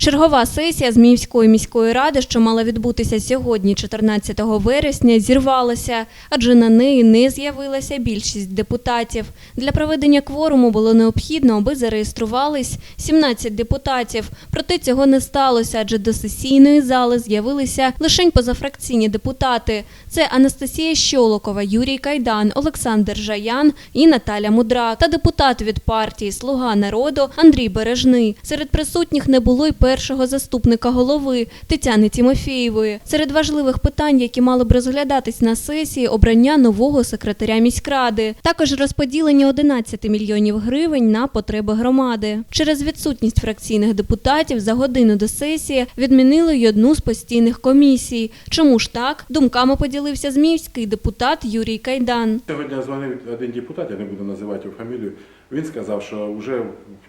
Чергова сесія з Зміївської міської ради, що мала відбутися сьогодні, 14 вересня, зірвалася, адже на неї не з'явилася більшість депутатів. Для проведення кворуму було необхідно, аби зареєструвались 17 депутатів. Проте цього не сталося, адже до сесійної зали з'явилися лише позафракційні депутати. Це Анастасія Щолокова, Юрій Кайдан, Олександр Жаян і Наталя Мудрак та депутат від партії Слуга народу Андрій Бережний. Серед присутніх не було й першого заступника голови Тетяни Тімофєєвої. Серед важливих питань, які мали б розглядатись на сесії, обрання нового секретаря міськради. Також розподілення 11 мільйонів гривень на потреби громади. Через відсутність фракційних депутатів за годину до сесії відмінили й одну з постійних комісій. Чому ж так? Думками поділився зміївський депутат Юрій Кайдан. Сьогодні дзвонив один депутат, я не буду називати його фамілію. Він сказав, що вже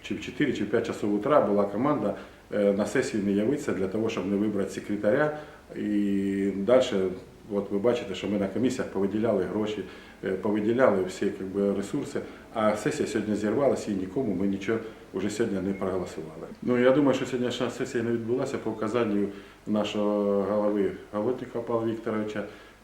чи в 4 чи в 5 часов утра була команда на сесію не явитися для того, щоб не вибрати секретаря. І далі, от ви бачите, що ми на комісіях повиділяли гроші, е, повиділяли всі як би, ресурси, а сесія сьогодні зірвалася і нікому ми нічого вже сьогодні не проголосували. Ну я думаю, що сьогоднішня сесія не відбулася по вказанню нашого голови Голотника Павла Вікторовича.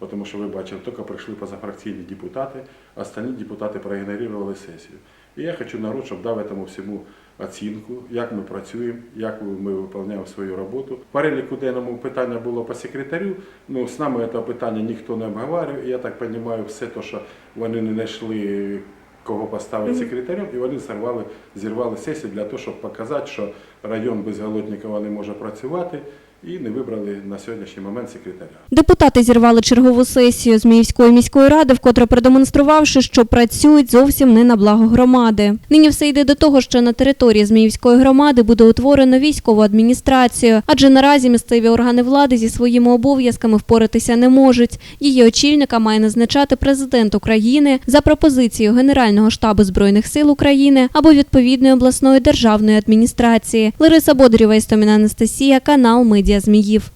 Тому що ви бачили, тільки прийшли позафракційні депутати, а остальні депутати проігнорували сесію. І я хочу народ, щоб дав цьому всьому оцінку, як ми працюємо, як ми виконуємо свою роботу. В переліку денному питання було по секретарю. Ну, з нами це питання ніхто не обговорює. Я так розумію, все те, що вони не знайшли кого поставити секретарем, і вони зірвали, зірвали сесію для того, щоб показати, що район без Голотникова не може працювати, і не вибрали на сьогоднішній момент секретаря. Депутати зірвали чергову сесію Зміївської міської ради, вкотре продемонструвавши, що працюють зовсім не на благо громади. Нині все йде до того, що на території Зміївської громади буде утворено військову адміністрацію, адже наразі місцеві органи влади зі своїми обов'язками впоратися не можуть. Її очільника має назначати президент України за пропозицією Генерального штабу збройних сил України або відповідної обласної державної адміністрації. Лариса Бодрєва, Істоміна Анастасія, канал Медіа Зміїв.